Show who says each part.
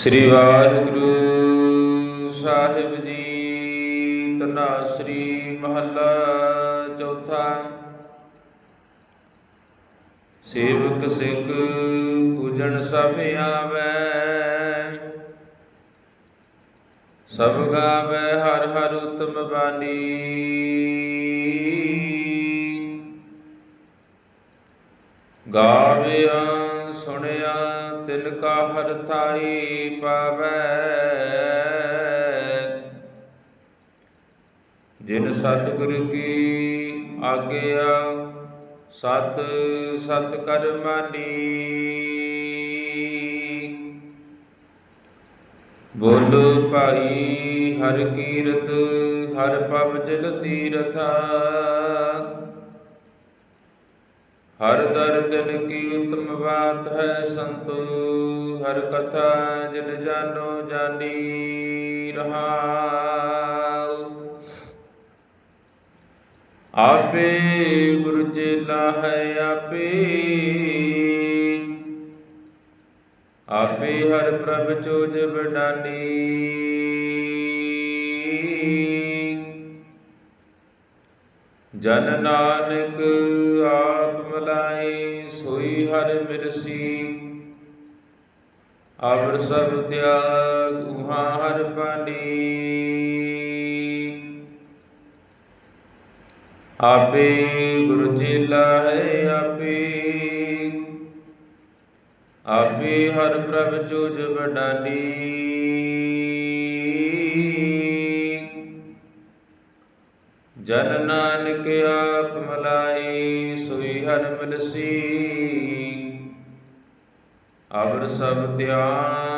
Speaker 1: ਸ੍ਰੀ ਵਾਹਿਗੁਰੂ ਸਾਹਿਬ ਜੀ ਤਨਾ ਸ਼੍ਰੀ ਮਹੱਲਾ ਚੌਥਾ। ਸੇਵਕ ਸਿੱਖ ਪੂਜਣ ਸਭ ਆਵੈ। ਸਭ ਗਾਵੈ ਹਰ ਹਰ ਉਤਮ ਬਾਣੀ। ਗਾਵਿਆ ਸੁਣਿਆ ਤਿਨ ਕਾ ਹਰ ਥਾਈ ਪਾਵੈ। ਜਿਨ ਸਤਿਗੁਰ ਕੀ ਆਗਿਆ, ਸਤ ਸਤ ਕਰ ਮਾਨੀ। ਬੋਲੋ ਭਾਈ, ਹਰ ਕੀਰਤ, ਹਰ ਪਵ ਜਲ ਤੀਰਥਾ। ਹਰ ਦਰ ਕੀ ਉਤਮ ਬਾਤ ਹੈ ਸੰਤੋ, ਹਰ ਕਥਾ ਜਿਨ ਜਾਨੋ ਜਾਨੀ ਰਹਾਉ। ਆਪੇ ਗੁਰੂ ਚੇਲਾ ਹੈ ਆਪੇ ਆਪੇ ਹਰ ਪ੍ਰਭ ਚੋਜ ਵਡਾਨੀ। ਜਨ ਨਾਨਕ ਆਪ ਮਲਾਈ, ਸੋਈ ਹਰ ਮਿਰਸੀ। ਅਵਰ ਸਭ ਤਿਆਗ, ਉਹਾ ਹਰ ਪਾਣੀ ਆਪੇ ਗੁਰੂ ਚੇਲਾ ਹੈ ਆਪੇ। ਆਪੇ ਹਰ ਪ੍ਰਭ ਚੋਜ ਵਡਾਨੀ ਜਨ ਨਾਨਕ ਆਪ ਮਲਾਈ ਸੋਈ ਹਰ ਮਿਲਸੀ। ਅਵਰ ਸਭ ਧਿਆਨ